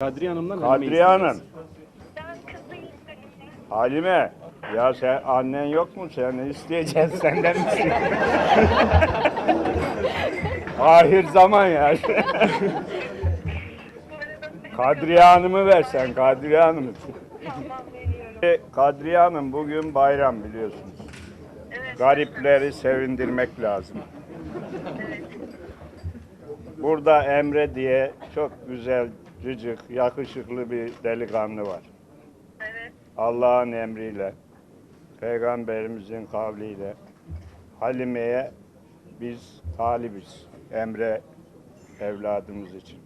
Kadriye Hanım'dan Kadriye Hanım. Halime. Ya sen annen yok mu? Sen ne isteyeceksin senden mi? Ahir zaman ya. Kadriye Hanım'ı versen Kadriye Hanım'ı. Tamam veriyorum. E, Kadriye Hanım bugün bayram biliyorsunuz. Evet. Garipleri sevindirmek lazım. Burada Emre diye çok güzel, cıcık, yakışıklı bir delikanlı var. Evet. Allah'ın emriyle, Peygamberimizin kavliyle Halime'ye biz talibiz. Emre evladımız için.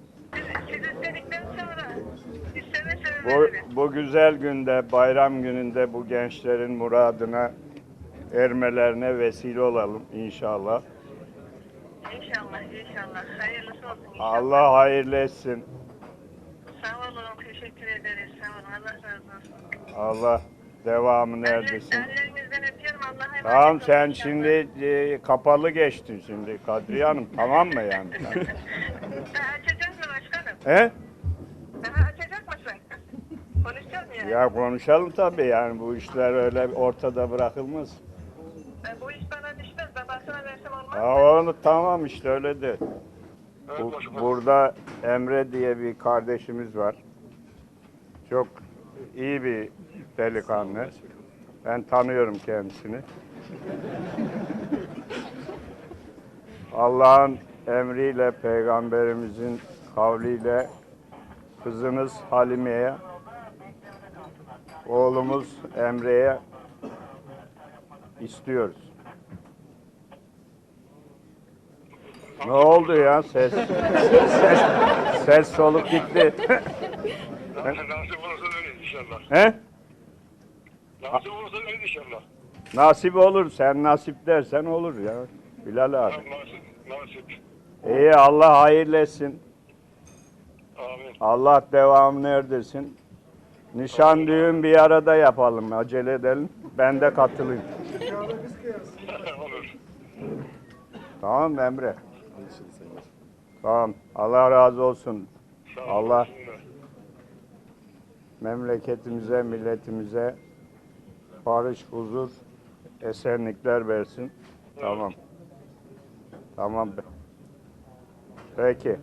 Bu, bu güzel günde, bayram gününde bu gençlerin muradına ermelerine vesile olalım inşallah. İnşallah, inşallah. Hayırlısı olsun inşallah. Allah hayırlı etsin. Olun, teşekkür ederiz. Sağ olun, Allah razı olsun. Allah devamını erdirsin. Eller- Ellerinizden öpüyorum, Allah'a emanet Tamam olun sen inşallah. şimdi e, kapalı geçtin şimdi Kadriye Hanım tamam mı yani? Daha açacak mı başkanım? He? Daha açacak mısın? Konuşacağız mı yani? Ya konuşalım tabii yani bu işler öyle ortada bırakılmaz. Ben bu iş bana düşmez. Babasına versem olmaz Ya mı? onu tamam işte öyle de. Bu, burada Emre diye bir kardeşimiz var. Çok iyi bir delikanlı. Ben tanıyorum kendisini. Allah'ın emriyle, peygamberimizin kavliyle kızınız Halime'ye, oğlumuz Emre'ye istiyoruz. Ne oldu ya ses? ses, ses soluk gitti. Nasip olursa öyle inşallah. He? Nasip olursa öyle inşallah. Nasip olur. Sen nasip dersen olur ya. Bilal abi. Nasip, nasip. İyi Allah hayırlı etsin. Amin. Allah devamını erdirsin. Nişan düğün bir arada yapalım. Acele edelim. Ben de katılayım. Olur. Tamam Emre? Tamam. Allah razı olsun. Allah memleketimize, milletimize barış, huzur, esenlikler versin. Tamam. Tamam. Peki.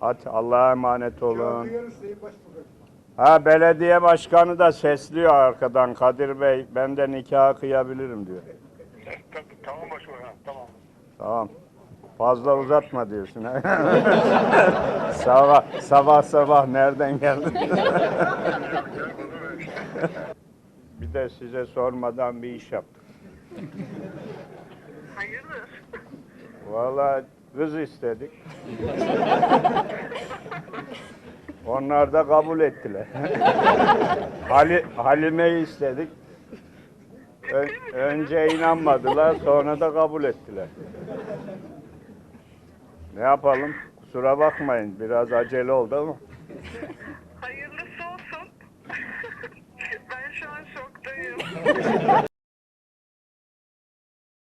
Hadi Allah'a emanet olun. Ha belediye başkanı da sesliyor arkadan Kadir Bey. Ben de nikah kıyabilirim diyor. Ta- Tamam başkanım. Tamam. Tamam. Fazla uzatma diyorsun. sabah sabah sabah nereden geldin? bir de size sormadan bir iş yaptık. Hayırlı. Vallahi kız istedik. Onlar da kabul ettiler. Hali, Halime'yi istedik. Ö- önce inanmadılar, sonra da kabul ettiler. Ne yapalım? Kusura bakmayın, biraz acele oldu ama. Hayırlısı olsun. ben şu an şoktayım.